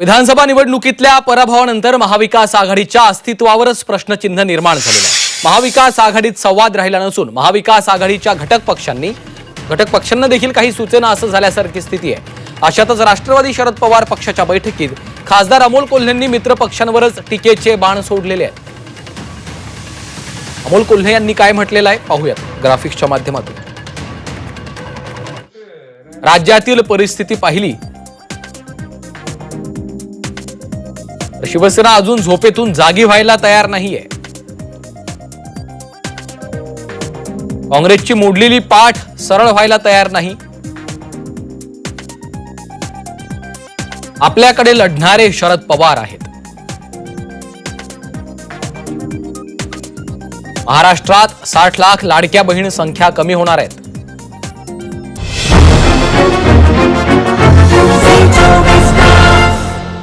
विधानसभा निवडणुकीतल्या पराभवानंतर महाविकास आघाडीच्या अस्तित्वावरच प्रश्नचिन्ह निर्माण झालेलं आहे. महाविकास आघाडीत संवाद राहिला नसून महाविकास आघाडीच्या घटक पक्षांनी घटक पक्षांना देखील काही सूचना असं झाल्यासारखी स्थिती आहे. अशातच राष्ट्रवादी शरद पवार पक्षाच्या बैठकीत खासदार अमोल कोल्हेंनी मित्र पक्षांवरच टीकेचे बाण सोडलेले आहेत. अमोल कोल्हे यांनी काय म्हटलेलं आहे? पाहूयात ग्राफिक्सच्या माध्यमातून. राज्यातील परिस्थिती पाहिली तर शिवसेना अजून झोपेतून जागी व्हायला तयार नाहीये. काँग्रेसची मोडलेली पाठ सरळ व्हायला तयार नाही. आपल्याकडे लढणारे शरद पवार आहेत. महाराष्ट्रात साठ लाख लाडक्या बहीण संख्या कमी होणार आहेत.